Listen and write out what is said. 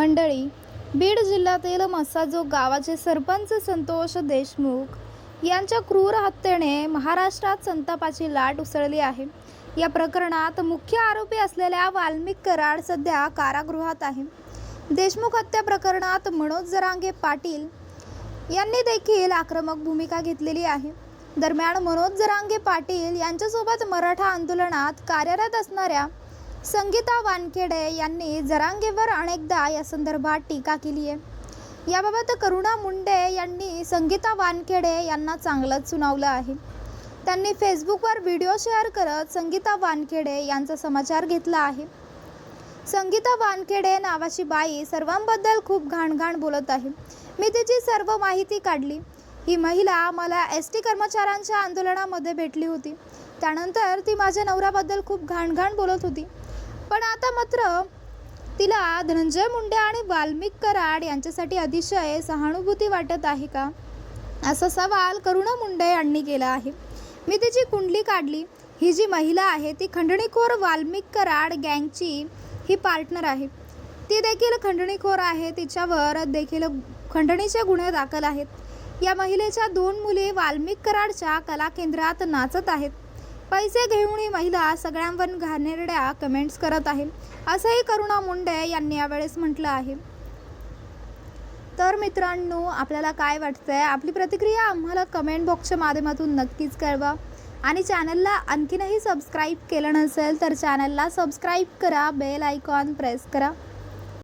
मंडळी बीड जिल्ह्यातील मसाजोग गावाचे सरपंच संतोष देशमुख यांच्या क्रूर हत्येने महाराष्ट्रात संतापाची लाट उसळली आहे. या प्रकरणात मुख्य आरोपी असलेल्या वाल्मिक कराड सध्या कारागृहात आहे. देशमुख हत्या प्रकरणात मनोज जरांगे पाटील यांनी देखील आक्रमक भूमिका घेतलेली आहे. दरम्यान मनोज जरांगे पाटील यांच्यासोबत मराठा आंदोलनात कार्यरत असणाऱ्या संगीता वानखेडे यांनी जरांगेवर अनेकदा या संदर्भात टीका केली आहे. याबाबत करुणा मुंडे यांनी संगीता वानखेडे यांना चांगलंच सुनावलं आहे. त्यांनी फेसबुकवर व्हिडिओ शेअर करत संगीता वानखेडे यांचा समाचार घेतला आहे. संगीता वानखेडे नावाची बाई सर्वांबद्दल खूप घाणघाण बोलत आहे. मी तिची सर्व माहिती काढली. ही महिला मला एस टी कर्मचाऱ्यांच्या आंदोलनामध्ये भेटली होती. त्यानंतर ती माझ्या नवऱ्याबद्दल खूप घाणघाण बोलत होती. पण आता मात्र तिला धनंजय मुंडे आणि वाल्मिक कराड यांच्यासाठी अतिशय सहानुभूती वाटत आहे का? असा सवाल करुणा मुंडे यांनी केला आहे. मी तिची कुंडली काढली. ही जी महिला आहे ती खंडणीखोर वाल्मिक कराड गँगची ही पार्टनर आहे. ती देखील खंडणीखोर आहे. तिच्यावर देखील खंडणीचे गुन्हे दाखल आहेत. या महिलेच्या दोन मुली वाल्मिक कराडच्या कला केंद्रात नाचत आहेत. पैसे घेऊन ही महिला सगळ्यांवर घाणेरड्या कमेंट्स करत आहे. असंही करुणा मुंडे यांनी यावेळेस म्हटलं आहे. तर मित्रांनो आपल्याला काय वाटतंय? आपली प्रतिक्रिया आम्हाला कमेंट बॉक्सच्या माध्यमातून नक्कीच कळवा. आणि चॅनलला आणखीनही सबस्क्राईब केलं नसेल तर चॅनलला सबस्क्राईब करा बेल आयकॉन प्रेस करा.